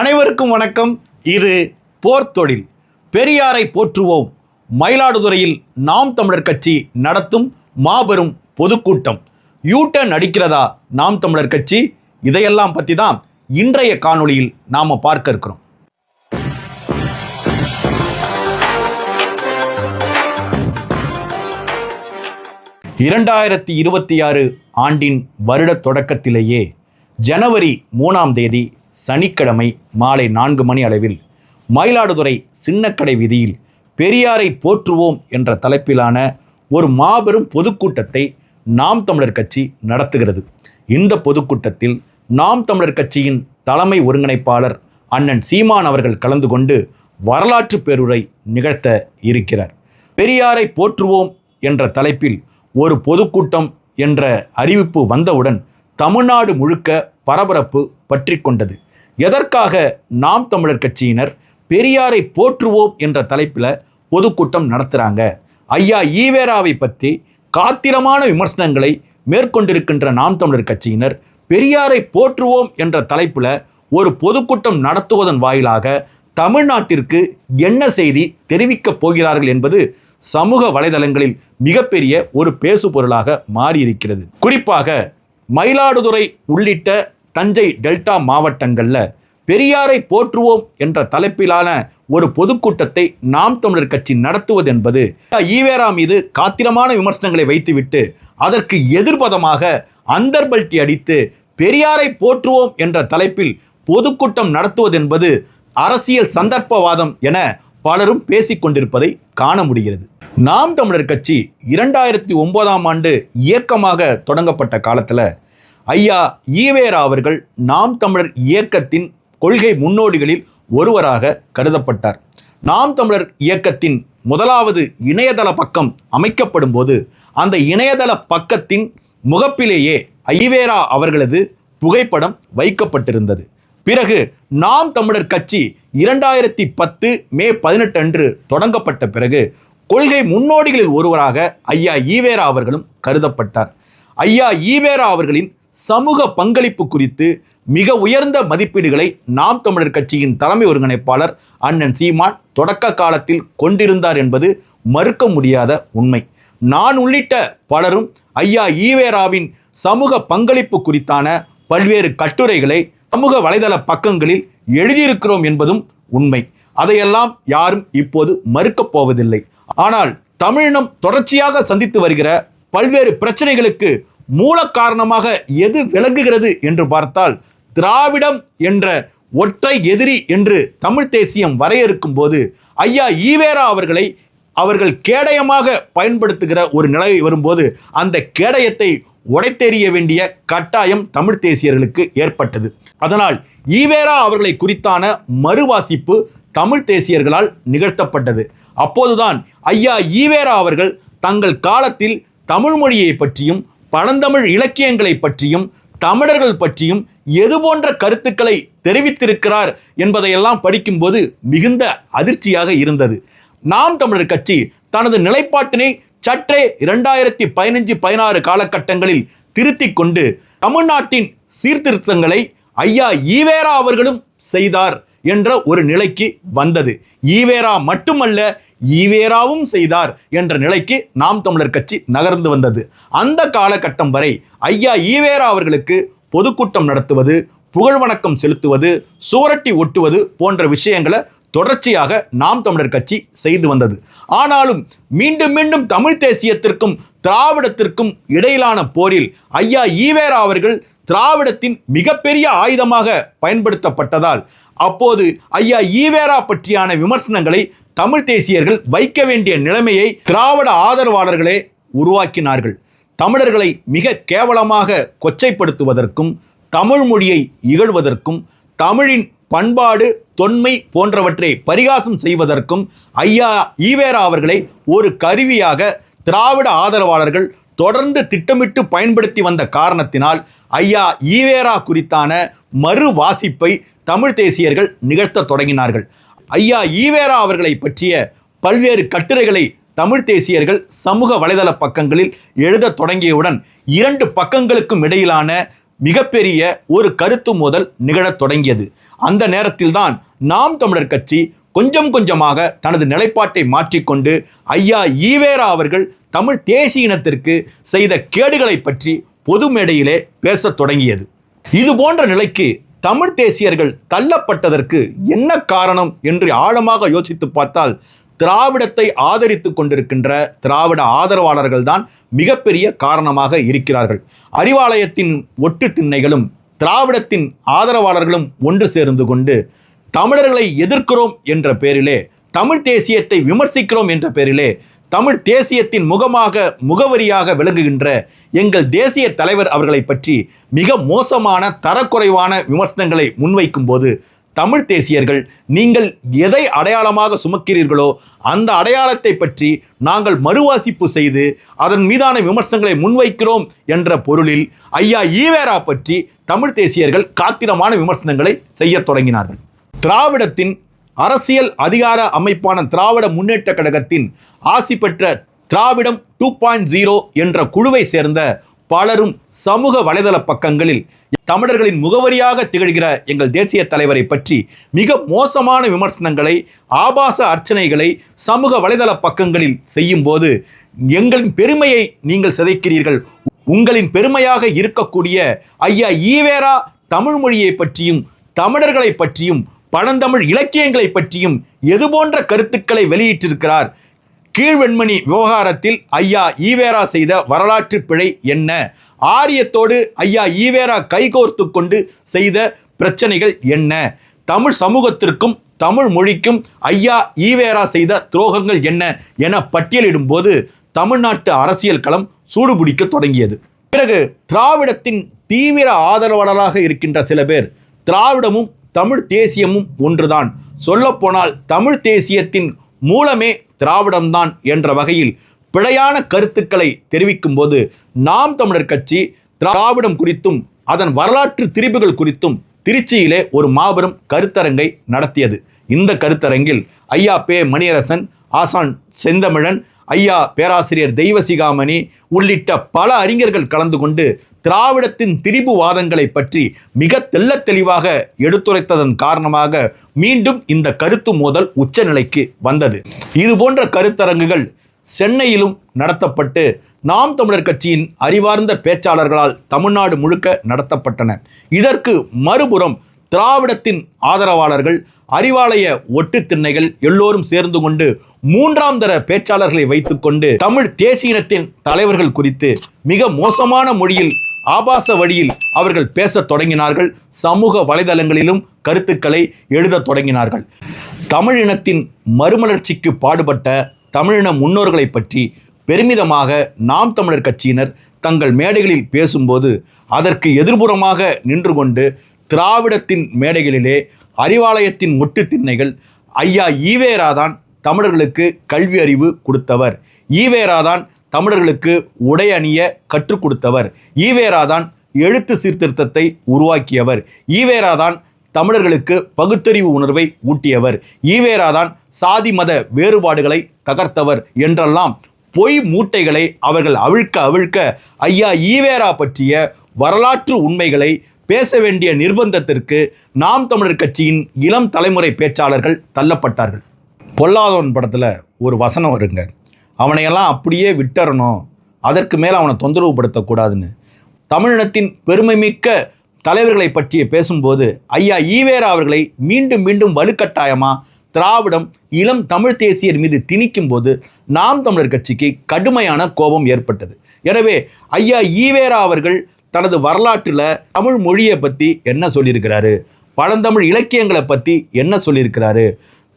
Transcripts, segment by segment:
அனைவருக்கும் வணக்கம். இது போர்த்தொழில். பெரியாரை போற்றுவோம். மயிலாடுதுறையில் நாம் தமிழர் கட்சி நடத்தும் மாபெரும் பொதுக்கூட்டம். யூட்டன் அடிக்கிறதா நாம் தமிழர் கட்சி? இதையெல்லாம் பற்றி தான் இன்றைய காணொளியில் நாம் பார்க்க இருக்கிறோம். இரண்டாயிரத்தி இருபத்தி ஆறு ஆண்டின் வருட தொடக்கத்திலேயே ஜனவரி மூணாம் தேதி சனிக்கிழமை மாலை நான்கு மணி அளவில் மயிலாடுதுறை சின்னக்கடை வீதியில் பெரியாரை போற்றுவோம் என்ற தலைப்பிலான ஒரு மாபெரும் பொதுக்கூட்டத்தை நாம் தமிழர் கட்சி நடத்துகிறது. இந்த பொதுக்கூட்டத்தில் நாம் தமிழர் கட்சியின் தலைமை ஒருங்கிணைப்பாளர் அண்ணன் சீமான் அவர்கள் கலந்து கொண்டு வரலாற்று பேருரை நிகழ்த்த இருக்கிறார். பெரியாரை போற்றுவோம் என்ற தலைப்பில் ஒரு பொதுக்கூட்டம் என்ற அறிவிப்பு வந்தவுடன் தமிழ்நாடு முழுக்க பரபரப்பு பற்றி கொண்டது எதற்காக நாம் தமிழர் கட்சியினர் பெரியாரை போற்றுவோம் என்ற தலைப்பில் பொதுக்கூட்டம் நடத்துகிறாங்க ஐயா ஈவேராவை பற்றி காத்திரமான விமர்சனங்களை மேற்கொண்டிருக்கின்ற நாம் தமிழர் கட்சியினர் பெரியாரை போற்றுவோம் என்ற தலைப்பில் ஒரு பொதுக்கூட்டம் நடத்துவதன் வாயிலாக தமிழ்நாட்டிற்கு என்ன செய்தி தெரிவிக்கப் போகிறார்கள் என்பது சமூக வலைதளங்களில் மிகப்பெரிய ஒரு பேசு பொருளாக மாறியிருக்கிறது. குறிப்பாக மயிலாடுதுறை உள்ளிட்ட தஞ்சை டெல்டா மாவட்டங்களில் பெரியாரை போற்றுவோம் என்ற தலைப்பிலான ஒரு பொதுக்கூட்டத்தை நாம் தமிழர் கட்சி நடத்துவது என்பது ஈவேரா மீது காத்திரமான விமர்சனங்களை வைத்துவிட்டு அதற்கு எதிர்பதமாக அந்தர்பல்ட்டி அடித்து பெரியாரை போற்றுவோம் என்ற தலைப்பில் பொதுக்கூட்டம் நடத்துவது என்பது அரசியல் சந்தர்ப்பவாதம் என பலரும் பேசிக்கொண்டிருப்பதை காண முடிகிறது. நாம் தமிழர் கட்சி இரண்டாயிரத்தி ஒன்பதாம் ஆண்டு இயக்கமாக தொடங்கப்பட்ட காலத்தில் ஐயா ஈவேரா அவர்கள் நாம் தமிழர் இயக்கத்தின் கொள்கை முன்னோடிகளில் ஒருவராக கருதப்பட்டார். நாம் தமிழர் இயக்கத்தின் முதலாவது இணையதள பக்கம் அமைக்கப்படும் போது அந்த இணையதள பக்கத்தின் முகப்பிலேயே ஐவேரா அவர்களது புகைப்படம் வைக்கப்பட்டிருந்தது. பிறகு நாம் தமிழர் கட்சி இரண்டாயிரத்தி பத்து மே பதினெட்டு அன்று தொடங்கப்பட்ட பிறகு கொள்கை முன்னோடிகளில் ஒருவராக ஐயா ஈவேரா அவர்களும் கருதப்பட்டார். ஐயா ஈவேரா அவர்களின் சமூக பங்களிப்பு குறித்து மிக உயர்ந்த மதிப்பீடுகளை நாம் தமிழர் கட்சியின் தலைமை ஒருங்கிணைப்பாளர் அண்ணன் சீமான் தொடக்க காலத்தில் கொண்டிருந்தார் என்பது மறுக்க முடியாத உண்மை. நான் உள்ளிட்ட பலரும் ஐயா ஈவேராவின் சமூக பங்களிப்பு குறித்தான பல்வேறு கட்டுரைகளை சமூக வலைதள பக்கங்களில் எழுதியிருக்கிறோம் என்பதும் உண்மை. அதையெல்லாம் யாரும் இப்போது மறுக்கப் போவதில்லை. ஆனால் தமிழினம் தொடர்ச்சியாக சந்தித்து வருகிற பல்வேறு பிரச்சனைகளுக்கு மூல காரணமாக எது விளங்குகிறது என்று பார்த்தால் திராவிடம் என்ற ஒற்றை எதிரி என்று தமிழ் தேசியம் வரையறுக்கும் போது ஐயா ஈவேரா அவர்களை அவர்கள் கேடயமாக பயன்படுத்துகிற ஒரு நிலை வரும்போது அந்த கேடயத்தை உடைத்தெறிய வேண்டிய கட்டாயம் தமிழ் தேசியர்களுக்கு ஏற்பட்டது. அதனால் ஈவேரா அவர்களை குறித்தான மறுவாசிப்பு தமிழ் தேசியர்களால் நிகழ்த்தப்பட்டது. அப்போதுதான் ஐயா ஈவேரா அவர்கள் தங்கள் காலத்தில் தமிழ் மொழியை பற்றியும் பழந்தமிழ் இலக்கியங்களை பற்றியும் தமிழர்கள் பற்றியும் எது போன்ற கருத்துக்களை தெரிவித்திருக்கிறார் என்பதையெல்லாம் படிக்கும்போது மிகுந்த அதிர்ச்சியாக இருந்தது. நாம் தமிழர் கட்சி தனது நிலைப்பாட்டினை சற்றே இரண்டாயிரத்தி பதினஞ்சு பதினாறு காலகட்டங்களில் திருத்தி கொண்டு தமிழ்நாட்டின் சீர்திருத்தங்களை ஐயா ஈவேரா அவர்களும் செய்தார். என்ற ஒரு நிலைக்கு வந்தது. ஈவேரா மட்டுமல்ல ஈவேராவும் செய்தார் என்ற நிலைக்கு நாம் தமிழர் கட்சி நகர்ந்து வந்தது. அந்த காலகட்டம் வரை ஐயா ஈவேரா அவர்களுக்கு பொதுக்கூட்டம் நடத்துவது புகழ் வணக்கம் செலுத்துவது சுவரட்டி ஒட்டுவது போன்ற விஷயங்களை தொடர்ச்சியாக நாம் தமிழர் கட்சி செய்து வந்தது. ஆனாலும் மீண்டும் மீண்டும் தமிழ் தேசியத்திற்கும் திராவிடத்திற்கும் இடையிலான போரில் ஐயா ஈவேரா அவர்கள் திராவிடத்தின் மிகப்பெரிய ஆயுதமாக பயன்படுத்தப்பட்டதால் அப்போது ஐயா ஈவேரா பற்றியான விமர்சனங்களை தமிழ் தேசியர்கள் வைக்க வேண்டிய நிலைமையை திராவிட ஆதரவாளர்களே உருவாக்கினார்கள். தமிழர்களை மிக கேவலமாக கொச்சைப்படுத்துவதற்கும் தமிழ் மொழியை இகழ்வதற்கும் தமிழின் பண்பாடு தொன்மை போன்றவற்றை பரிகாசம் செய்வதற்கும் ஐயா ஈவேரா அவர்களை ஒரு கருவியாக திராவிட ஆதரவாளர்கள் தொடர்ந்து திட்டமிட்டு பயன்படுத்தி வந்த காரணத்தினால் ஐயா ஈவேரா குறித்தான மறு வாசிப்பை தமிழ் தேசியர்கள் நிகழ்த்தத் தொடங்கினார்கள். ஐயா ஈவேரா அவர்களை பற்றிய பல்வேறு கட்டுரைகளை தமிழ் தேசியர்கள் சமூக வலைதள பக்கங்களில் எழுத தொடங்கியவுடன் இரண்டு பக்கங்களுக்கும் இடையிலான மிகப்பெரிய ஒரு கருத்து மோதல் நிகழத் தொடங்கியது. அந்த நேரத்தில்தான் நாம் தமிழர் கட்சி கொஞ்சம் கொஞ்சமாக தனது நிலைப்பாட்டை மாற்றிக்கொண்டு ஐயா ஈவேரா அவர்கள் தமிழ் தேசிய இனத்திற்கு செய்த கேடுகளை பற்றி பொது மேடையிலே பேசத் தொடங்கியது. இது போன்ற நிலைக்கு தமிழ் தேசியர்கள் தள்ளப்பட்டதற்கு என்ன காரணம் என்று ஆழமாக யோசித்து பார்த்தால் திராவிடத்தை ஆதரித்து கொண்டிருக்கின்ற திராவிட ஆதரவாளர்கள் தான் மிகப்பெரிய காரணமாக இருக்கிறார்கள். அறிவாலயத்தின் ஒட்டு திண்ணைகளும் திராவிடத்தின் ஆதரவாளர்களும் ஒன்று சேர்ந்து கொண்டு தமிழர்களை எதிர்க்கிறோம் என்ற பேரிலே தமிழ் தேசியத்தை விமர்சிக்கிறோம் என்ற பேரிலே தமிழ் தேசியத்தின் முகமாக முகவரியாக விளங்குகின்ற எங்கள் தேசிய தலைவர் அவர்களை பற்றி மிக மோசமான தரக்குறைவான விமர்சனங்களை முன்வைக்கும் போது தமிழ் தேசியர்கள் நீங்கள் எதை அடையாளமாக சுமக்கிறீர்களோ அந்த அடையாளத்தை பற்றி நாங்கள் மறுவாசிப்பு செய்து அதன் மீதான விமர்சனங்களை முன்வைக்கிறோம் என்ற பொருளில் ஐயா ஈவேரா பற்றி தமிழ் தேசியர்கள் காத்திரமான விமர்சனங்களை செய்யத் தொடங்கினார்கள். திராவிடத்தின் அரசியல் அதிகார அமைப்பான திராவிட முன்னேற்ற கழகத்தின் ஆசி பெற்ற திராவிடம் டூ பாயிண்ட் ஜீரோ என்ற குழுவை சேர்ந்த பலரும் சமூக வலைதள பக்கங்களில் தமிழர்களின் முகவரியாக திகழ்கிற எங்கள் தேசிய தலைவரை பற்றி மிக மோசமான விமர்சனங்களை ஆபாச அர்ச்சனைகளை சமூக வலைதள பக்கங்களில் செய்யும்போது எங்களின் பெருமையை நீங்கள் சிதைக்கிறீர்கள். உங்களின் பெருமையாக இருக்கக்கூடிய ஐயா ஈவேரா தமிழ் மொழியை பற்றியும் தமிழர்களை பற்றியும் பழந்தமிழ் இலக்கியங்களை பற்றியும் எது போன்ற கருத்துக்களை வெளியிட்டிருக்கிறார். கீழ்வெண்மணி விவகாரத்தில் ஐயா ஈவேரா செய்த வரலாற்று பிழை என்ன? ஆரியத்தோடு ஐயா ஈவேரா கைகோர்த்து கொண்டு செய்த பிரச்சனைகள் என்ன? தமிழ் சமூகத்திற்கும் தமிழ் மொழிக்கும் ஐயா ஈவேரா செய்த துரோகங்கள் என்ன என பட்டியலிடும்போது தமிழ்நாட்டு அரசியல் களம் சூடுபிடிக்க தொடங்கியது. பிறகு திராவிடத்தின் தீவிர ஆதரவாளராக இருக்கின்ற சில பேர் திராவிடமும் தமிழ் தேசியமும் ஒன்றுதான். சொல்லப்போனால் தமிழ் தேசியத்தின் மூலமே திராவிடம்தான் என்ற வகையில் பிழையான கருத்துக்களை தெரிவிக்கும்போது நாம் தமிழர் கட்சி திராவிடம் குறித்தும் அதன் வரலாற்று திரிபுகள் குறித்தும் திருச்சியிலே ஒரு மாபெரும் கருத்தரங்கை நடத்தியது. இந்த கருத்தரங்கில் ஐயா பே மணியரசன் ஆசான் செந்தமிழன் ஐயா பேராசிரியர் தெய்வசிகாமணி உள்ளிட்ட பல அறிஞர்கள் கலந்து கொண்டு திராவிடத்தின் திரிபு வாதங்களை பற்றி மிக தெல்ல தெளிவாக எடுத்துரைத்ததன் காரணமாக மீண்டும் இந்த கருத்து மோதல் உச்சநிலைக்கு வந்தது. இது போன்ற கருத்தரங்குகள் சென்னையிலும் நடத்தப்பட்டு நாம் தமிழர் கட்சியின் அறிவார்ந்த பேச்சாளர்களால் தமிழ்நாடு முழுக்க நடத்தப்பட்டன. இதற்கு மறுபுறம் திராவிடத்தின் ஆதரவாளர்கள் அறிவாலய ஒட்டு திண்ணைகள் எல்லோரும் சேர்ந்து கொண்டு மூன்றாம் தர பேச்சாளர்களை வைத்துக்கொண்டு தமிழ் தேசியினத்தின் தலைவர்கள் குறித்து மிக மோசமான மொழியில் ஆபாச வழியில் அவர்கள் பேசத் தொடங்கினார்கள். சமூக வலைதளங்களிலும் கருத்துக்களை எழுதத் தொடங்கினார்கள். தமிழினத்தின் மறுமலர்ச்சிக்கு பாடுபட்ட தமிழின முன்னோர்களை பற்றி பெருமிதமாக நாம் தமிழர் கட்சியினர் தங்கள் மேடைகளில் பேசும்போது அதற்கு எதிர்புறமாக நின்று கொண்டு திராவிடத்தின் மேடைகளிலே அறிவாலயத்தின் ஒட்டு திண்ணைகள் ஐயா ஈவேராதான் தமிழர்களுக்கு கல்வி அறிவு கொடுத்தவர். ஈவேராதான் தமிழர்களுக்கு உடை அணிய கற்றுக் கொடுத்தவர் ஈவேராதான் எழுத்து சீர்திருத்தத்தை உருவாக்கியவர். ஈவேராதான் தமிழர்களுக்கு பகுத்தறிவு உணர்வை ஊட்டியவர். ஈவேராதான் சாதி மத வேறுபாடுகளை தகர்த்தவர் என்றெல்லாம் பொய் மூட்டைகளை அவர்கள் அவிழ்க்க அவிழ்க்க ஐயா ஈவேரா பற்றிய வரலாற்று உண்மைகளை பேச வேண்டிய நிர்பந்தத்திற்கு நாம் தமிழர் கட்சியின் இளம் தலைமுறை பேச்சாளர்கள் தள்ளப்பட்டார்கள். பொல்லாதவன் படத்தில் ஒரு வசனம் வருங்க. அவனையெல்லாம் அப்படியே விட்டுறணும். அதற்கு மேலே அவனை தொந்தரவுப்படுத்தக்கூடாதுன்னு தமிழினத்தின் பெருமைமிக்க தலைவர்களை பற்றி பேசும்போது ஐயா ஈவேரா அவர்களை மீண்டும் மீண்டும் வலுக்கட்டாயமாக திராவிடம் இளம் தமிழ் தேசியர் மீது திணிக்கும் போது நாம் தமிழர் கட்சிக்கு கடுமையான கோபம் ஏற்பட்டது. எனவே ஐயா ஈவேரா அவர்கள் தனது வரலாற்றில் தமிழ் மொழியை பற்றி என்ன சொல்லியிருக்கிறாரு? பழந்தமிழ் இலக்கியங்களை பற்றி என்ன சொல்லியிருக்கிறாரு?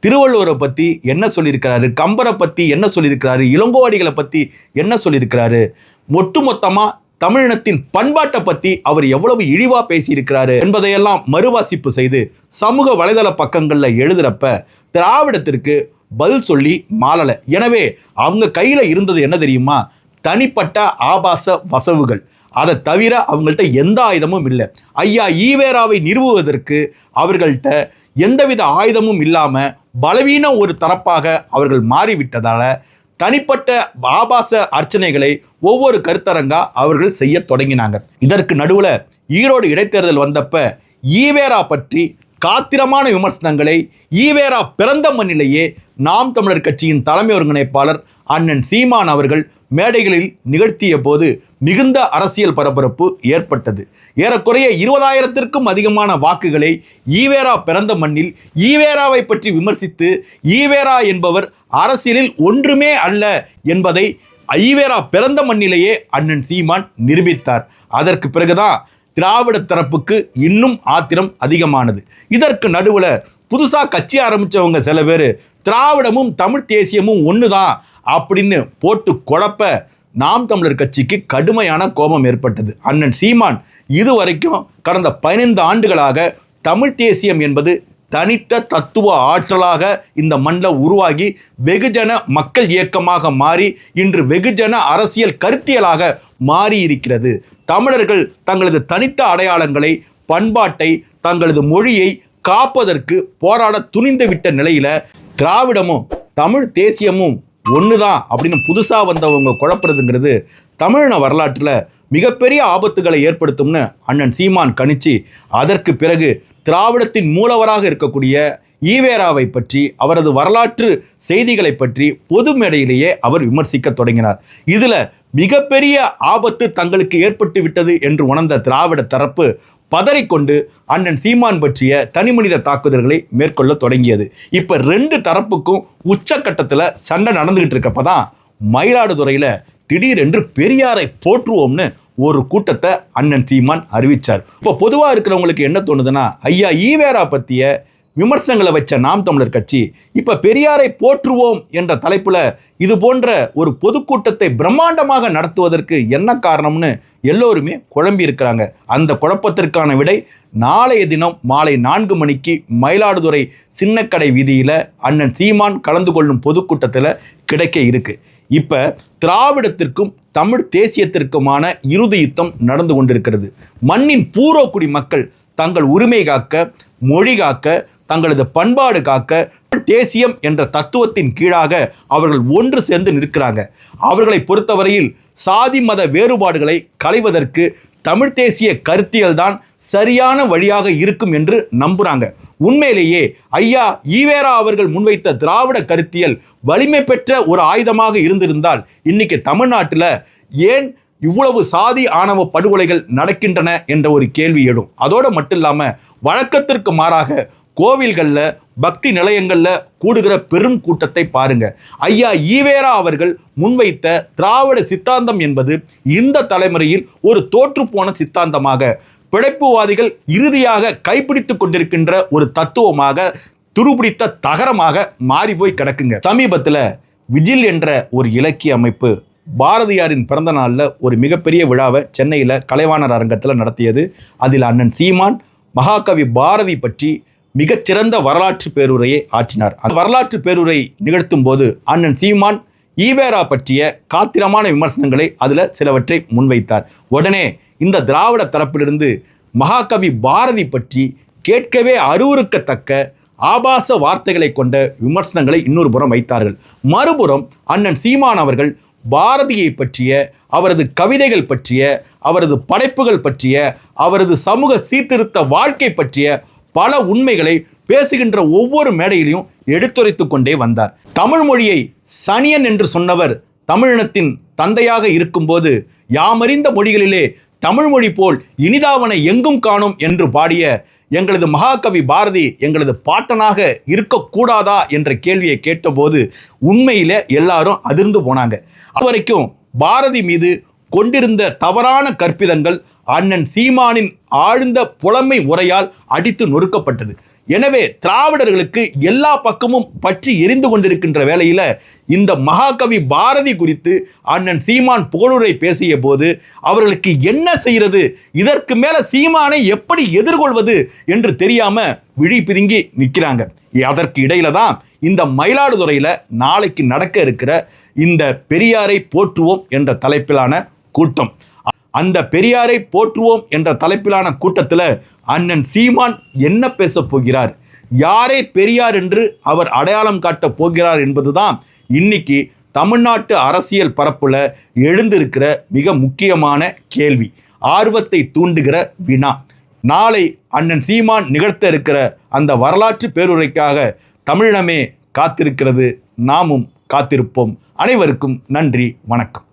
திருவள்ளுவரை பற்றி என்ன சொல்லியிருக்கிறாரு? கம்பரை பற்றி என்ன சொல்லியிருக்கிறாரு? இளங்கோவடிகளை பற்றி என்ன சொல்லியிருக்கிறாரு? ஒட்டுமொத்தமாக தமிழினத்தின் பண்பாட்டை பற்றி அவர் எவ்வளவு இழிவாக பேசியிருக்கிறாரு என்பதையெல்லாம் மறுவாசிப்பு செய்து சமூக வலைதள பக்கங்களில் எழுதுகிறப்ப திராவிடத்திற்கு பதில் சொல்லி மாளலை. எனவே அவங்க கையில் இருந்தது என்ன தெரியுமா? தனிப்பட்ட ஆபாச வசவுகள். அதை தவிர அவங்கள்ட்ட எந்த ஆயுதமும் இல்லை. ஐயா ஈவேராவை நிறுவுவதற்கு அவர்கள்ட்ட எந்தவித ஆயுதமும் இல்லாமல் பலவீன ஒரு தரப்பாக அவர்கள் மாறிவிட்டதால் தனிப்பட்ட ஆபாச அர்ச்சனைகளை ஒவ்வொரு கருத்தரங்கா அவர்கள் செய்ய தொடங்கினாங்க. இதற்கு நடுவில் ஈரோடு இடைத்தேர்தல் வந்தப்ப ஈவேரா பற்றி காத்திரமான விமர்சனங்களை ஈவேரா பிறந்த மண்ணிலேயே நாம் தமிழர் கட்சியின் தலைமை ஒருங்கிணைப்பாளர் அண்ணன் சீமான் அவர்கள் மேடைகளில் நிகழ்த்திய போது மிகுந்த அரசியல் பரபரப்பு ஏற்பட்டது. ஏறக்குறைய இருபதாயிரத்திற்கும் அதிகமான வாக்குகளை ஈவேரா பிறந்த மண்ணில் ஈவேராவை பற்றி விமர்சித்து ஈவேரா என்பவர் அரசியலில் ஒன்றுமே அல்ல என்பதை ஈவேரா பிறந்த மண்ணிலேயே அண்ணன் சீமான் நிரூபித்தார். அதற்கு பிறகுதான் திராவிட தரப்புக்கு இன்னும் ஆத்திரம் அதிகமானது. இதற்கு நடுவில் புதுசாக கட்சி ஆரம்பித்தவங்க சில பேர் திராவிடமும் தமிழ் தேசியமும் ஒன்று தான் அப்படின்னு போட்டு குழப்ப நாம் தமிழர் கட்சிக்கு கடுமையான கோபம் ஏற்பட்டது. அண்ணன் சீமான் இதுவரைக்கும் கடந்த பதினைந்து ஆண்டுகளாக தமிழ் தேசியம் என்பது தனித்த தத்துவ ஆற்றலாக இந்த மண்ணில் உருவாகி வெகுஜன மக்கள் இயக்கமாக மாறி இன்று வெகுஜன அரசியல் கருத்தியலாக மாறி இருக்கிறது தமிழர்கள் தங்களது தனித்த அடையாளங்களை பண்பாட்டை தங்களது மொழியை காப்பதற்கு போராட துணிந்து விட்ட திராவிடமும் தமிழ் தேசியமும் ஒன்று தான் அப்படின்னு புதுசாக வந்தவங்க குழப்புறதுங்கிறது தமிழின வரலாற்றில் மிகப்பெரிய ஆபத்துகளை ஏற்படுத்தும்னு அண்ணன் சீமான் கணிச்சு அதற்கு பிறகு திராவிடத்தின் மூலவராக இருக்கக்கூடிய ஈவேராவை பற்றி அவரது வரலாற்று செய்திகளை பற்றி பொது மேடையிலேயே அவர் விமர்சிக்க தொடங்கினார். இதில் மிகப்பெரிய ஆபத்து தங்களுக்கு ஏற்பட்டு விட்டது என்று உணர்ந்த திராவிட தரப்பு பதறிக்கொண்டு அண்ணன் சீமான் பற்றிய தனிமனித தாக்குதல்களை மேற்கொள்ள தொடங்கியது. இப்போ ரெண்டு தரப்புக்கும் உச்சக்கட்டத்தில் சண்டை நடந்துகிட்டு இருக்கப்ப தான் மயிலாடுதுறையில் திடீரென்று பெரியாரை போற்றுவோம்னு ஒரு கூட்டத்தை அண்ணன் சீமான் அறிவித்தார் இப்போ பொதுவாக இருக்கிறவங்களுக்கு என்ன தோணுதுன்னா ஐயா ஈவேரா பற்றிய விமர்சனங்களை வச்ச நாம் தமிழர் கட்சி இப்போ பெரியாரை போற்றுவோம் என்ற தலைப்பில் இது போன்ற ஒரு பொதுக்கூட்டத்தை பிரம்மாண்டமாக நடத்துவதற்கு என்ன காரணம்னு எல்லோருமே குழம்பி இருக்கிறாங்க. அந்த குழப்பத்திற்கான விடை நாளைய தினம் மாலை நான்கு மணிக்கு மயிலாடுதுறை சின்னக்கடை வீதியில் அண்ணன் சீமான் கலந்து கொள்ளும் பொதுக்கூட்டத்தில் கிடைக்க இருக்கு. இப்போ திராவிடத்திற்கும் தமிழ் தேசியத்திற்குமான இறுதி யுத்தம் நடந்து கொண்டிருக்கிறது. மண்ணின் பூர்வக்குடி மக்கள் தங்கள் உரிமை காக்க மொழி காக்க தங்களது பண்பாடு காக்க தேசியம் என்ற தத்துவத்தின் கீழாக அவர்கள் ஒன்று சேர்ந்து நிற்கிறாங்க. அவர்களை பொறுத்தவரையில் சாதி மத வேறுபாடுகளை களைவதற்கு தமிழ் தேசிய கருத்தியல்தான் சரியான வழியாக இருக்கும் என்று நம்புகிறாங்க உண்மையிலேயே ஐயா ஈவேரா அவர்கள் முன்வைத்த திராவிட கருத்தியல் வலிமை பெற்ற ஒரு ஆயுதமாக இருந்திருந்தால் இன்னைக்கு தமிழ்நாட்டில் ஏன் இவ்வளவு சாதி ஆணவ படுகொலைகள் நடக்கின்றன என்ற ஒரு கேள்வி எழும். அதோடு மட்டும் இல்லாமல் வழக்கத்திற்கு மாறாக கோவில்களில் பக்தி நிலையங்களில் கூடுகிற பெரும் கூட்டத்தை பாருங்க. ஐயா ஈவேரா அவர்கள் முன்வைத்த திராவிட சித்தாந்தம் என்பது இந்த தலைமுறையில் ஒரு தோற்றுப்போன சித்தாந்தமாக பிழைப்புவாதிகள் இறுதியாக கைப்பிடித்து கொண்டிருக்கின்ற ஒரு தத்துவமாக துருபிடித்த தகரமாக மாறி போய் கிடக்குங்க. சமீபத்தில் விஜில் என்ற ஒரு இலக்கிய அமைப்பு பாரதியாரின் பிறந்த நாளில் ஒரு மிகப்பெரிய விழாவை சென்னையில் கலைவாணர் அரங்கத்தில் நடத்தியது. அதில் அண்ணன் சீமான் மகாகவி பாரதி பற்றி மிகச்சிறந்த வரலாற்று பேருரையை ஆற்றினார். அந்த வரலாற்று பேருரை நிகழ்த்தும் போது அண்ணன் சீமான் ஈவேரா பற்றிய காத்திரமான விமர்சனங்களை அதில் சிலவற்றை முன்வைத்தார். உடனே இந்த திராவிட தரப்பிலிருந்து மகாகவி பாரதி பற்றி கேட்கவே அருவருக்கத்தக்க ஆபாச வார்த்தைகளை கொண்ட விமர்சனங்களை இன்னொரு புறம் வைத்தார்கள். மறுபுறம் அண்ணன் சீமான் அவர்கள் பாரதியை பற்றிய அவரது கவிதைகள் பற்றிய அவரது படைப்புகள் பற்றிய அவரது சமூக சீர்திருத்த வாழ்க்கை பற்றிய பல உண்மைகளை பேசுகின்ற ஒவ்வொரு மேடையிலையும் எடுத்துரைத்து கொண்டே வந்தார். தமிழ் மொழியை சனியன் என்று சொன்னவர் தமிழினத்தின் தந்தையாக இருக்கும்போது யாமறிந்த மொழிகளிலே தமிழ் மொழி போல் இனிதாவனை எங்கும் காணும் என்று பாடிய எங்களது மகாகவி பாரதி எங்களது பாட்டனாக இருக்கக்கூடாதா என்ற கேள்வியை கேட்டபோது உண்மையில எல்லாரும் அதிர்ந்து போனாங்க. அது வரைக்கும் பாரதி மீது கொண்டிருந்த தவறான கற்பிதங்கள் அண்ணன் சீமானின் ஆழ்ந்த புலமை உரையால் அடித்து நொறுக்கப்பட்டது. எனவே திராவிடர்களுக்கு எல்லா பக்கமும் பற்றி எரிந்து கொண்டிருக்கின்ற வேளையில் இந்த மகாகவி பாரதி குறித்து அண்ணன் சீமான் புகழுரை பேசிய போது அவர்களுக்கு என்ன செய்கிறது? இதற்கு மேலே சீமானை எப்படி எதிர்கொள்வது என்று தெரியாம விழி பிதுங்கி நிற்கிறாங்க. அதற்கு இடையில தான் இந்த மயிலாடுதுறையில் நாளைக்கு நடக்க இருக்கிற இந்த பெரியாரை போற்றுவோம் என்ற தலைப்பிலான கூட்டம். அந்த பெரியாரை போற்றுவோம் என்ற தலைப்பிலான கூட்டத்தில் அண்ணன் சீமான் என்ன பேசப் போகிறார்? யாரே பெரியார் என்று அவர் அடையாளம் காட்டப் போகிறார் என்பதுதான் இன்னைக்கு தமிழ்நாட்டு அரசியல் பரப்பில் எழுந்திருக்கிற மிக முக்கியமான கேள்வி. ஆர்வத்தை தூண்டுகிற வினா. நாளை அண்ணன் சீமான் நிகழ்த்த இருக்கிற அந்த வரலாற்று பேருரைக்காக தமிழினமே காத்திருக்கிறது. நாமும் காத்திருப்போம். அனைவருக்கும் நன்றி வணக்கம்.